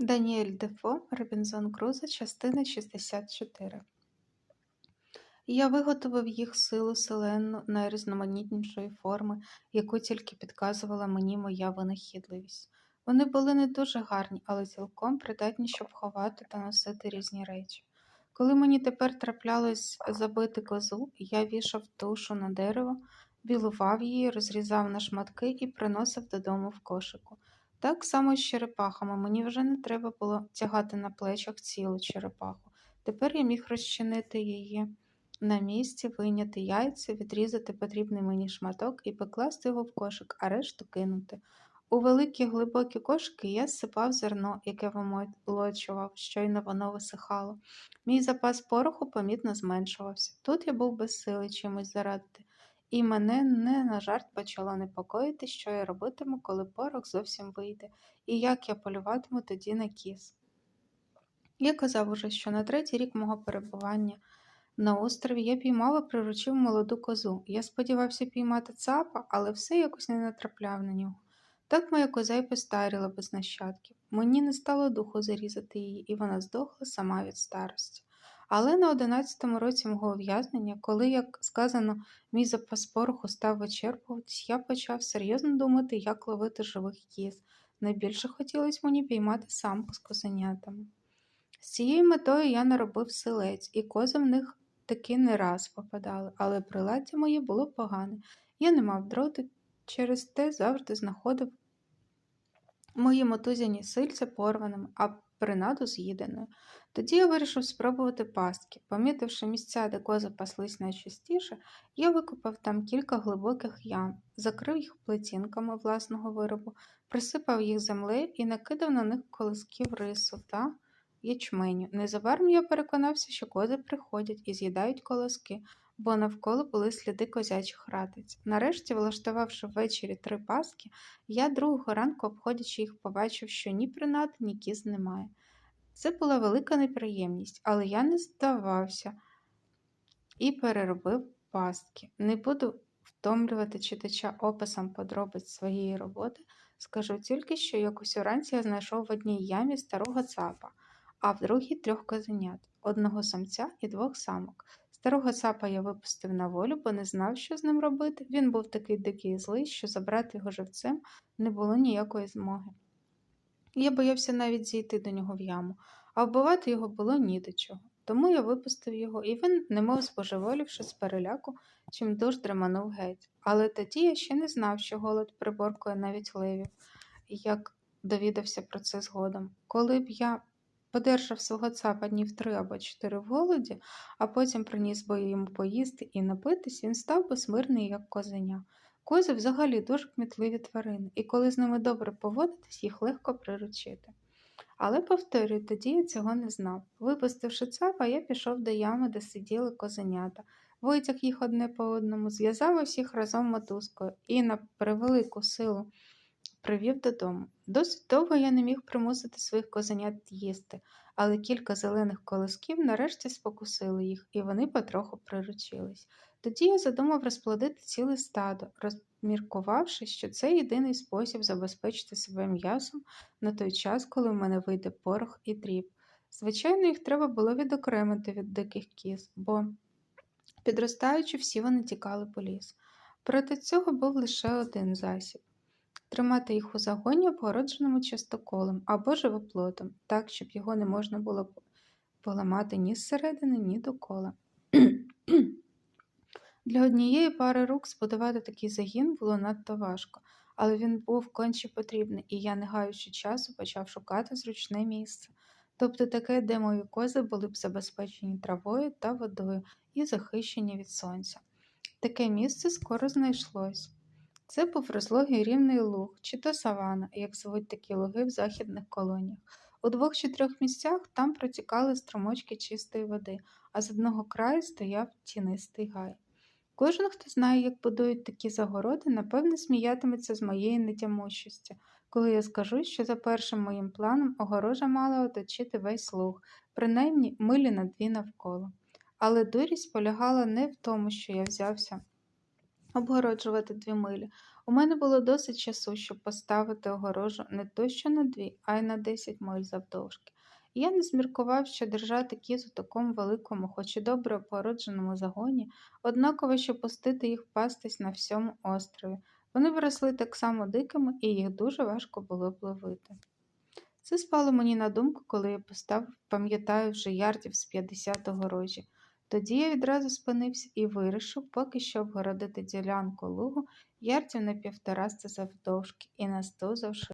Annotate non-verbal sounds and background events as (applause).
Даніель Дефо, Робінзон Крузо, частина 64. Я виготовив їх силу селенну найрізноманітнішої форми, яку тільки підказувала мені моя винахідливість. Вони були не дуже гарні, але цілком придатні, щоб ховати та носити різні речі. Коли мені тепер траплялось забити козу, я вішав тушу на дерево, білував її, розрізав на шматки і приносив додому в кошику. Так само з черепахами. Мені вже не треба було тягати на плечах цілу черепаху. Тепер я міг розчинити її на місці, вийняти яйця, відрізати потрібний мені шматок і покласти його в кошик, а решту кинути. У великі глибокі кошики я зсипав зерно, яке вимолочував, щойно воно висихало. Мій запас пороху помітно зменшувався. Тут я був безсилий чимось зарадити, і мене не на жарт почало непокоїти, що я робитиму, коли порох зовсім вийде, і як я полюватиму тоді на кіз. Я казав уже, що на третій рік мого перебування на острові я піймав і приручив молоду козу. Я сподівався піймати цапа, але все якось не натрапляв на нього. Так моя коза й постаріла без нащадків. Мені не стало духу зарізати її, і вона здохла сама від старості. Але на одинадцятому році мого ув'язнення, коли, як сказано, мій запас пороху став вичерпуватись, я почав серйозно думати, як ловити живих кіз. Найбільше хотілося мені піймати самку з козенятами. З цією метою я наробив селець, і кози в них таки не раз попадали, але приладдя моє було погане. Я не мав дроту, через те завжди знаходив мої мотузяні сильця порваними, а принаду з'їденою. Тоді я вирішив спробувати пастки. Помітивши місця, де кози паслись найчастіше, я викопав там кілька глибоких ям, закрив їх плетінками власного виробу, присипав їх землею і накидав на них колисків рису та ячменю. Незабаром я переконався, що кози приходять і з'їдають колоски, бо навколо були сліди козячих ратиць. Нарешті, влаштувавши ввечері три паски, я другого ранку, обходячи їх, побачив, що ні принад, ні кіз немає. Це була велика неприємність, але я не здавався і переробив пастки. Не буду втомлювати читача описом подробиць своєї роботи, скажу тільки, що якось уранці я знайшов в одній ямі старого цапа, а в другій трьох козенят, одного самця і двох самок. Старого цапа я випустив на волю, бо не знав, що з ним робити. Він був такий дикий і злий, що забрати його живцем не було ніякої змоги. Я боявся навіть зійти до нього в яму, а вбивати його було ні до чого. Тому я випустив його, і він, немов збожеволівши з переляку, чим душ дреманув геть. Але тоді я ще не знав, що голод приборкує навіть левів, як довідався про це згодом. Коли б я подержав свого цапа днів три або чотири в голоді, а потім приніс би йому поїсти і напитись, він став би смирний, як козеня. Кози взагалі дуже кмітливі тварини, і коли з ними добре поводитись, їх легко приручити. Але, повторюю, тоді я цього не знав. Випустивши цапа, я пішов до ями, де сиділи козенята, витяг їх одне по одному, зв'язав усіх разом мотузкою і на превелику силу привів додому. Досить довго я не міг примусити своїх козенят їсти, але кілька зелених колосків нарешті спокусили їх, і вони потроху приручились. Тоді я задумав розплодити ціле стадо, розміркувавши, що це єдиний спосіб забезпечити себе м'ясом на той час, коли в мене вийде порох і дріб. Звичайно, їх треба було відокремити від диких кіз, бо, підростаючи, всі вони тікали по лісу. Проти цього був лише один засіб тримати їх у загоні, обгородженому частоколом або живоплотом, так, щоб його не можна було поламати ні зсередини, ні докола. (clears throat) Для однієї пари рук збудувати такий загін було надто важко, але він був конче потрібний, і я, не гаючи часу, почав шукати зручне місце, тобто таке, де мої кози були б забезпечені травою та водою і захищені від сонця. Таке місце скоро знайшлось. Це був розлогий рівний луг, чи то савана, як звуть такі луги в західних колоніях. У двох чи трьох місцях там протікали струмочки чистої води, а з одного краю стояв тінистий гай. Кожен, хто знає, як будують такі загороди, напевне, сміятиметься з моєї нетямущості, коли я скажу, що за першим моїм планом огорожа мала оточити весь луг, принаймні милі на дві навколо. Але дурість полягала не в тому, що я взявся обгороджувати дві милі. У мене було досить часу, щоб поставити огорожу не то що на дві, а й на десять миль завдовжки. І я не зміркував, що держати кіз у такому великому, хоч і добре опородженому загоні, однаково, що пустити їх пастись на всьому острові. Вони виросли так само дикими, і їх дуже важко було б ловити. Це спало мені на думку, коли я поставив, пам'ятаю, вже ярдів з 50 огорожі. Тоді я відразу спинився і вирішив, поки що обгородити ділянку лугу ярдів на півтораста завдовжки і на сто завширшки.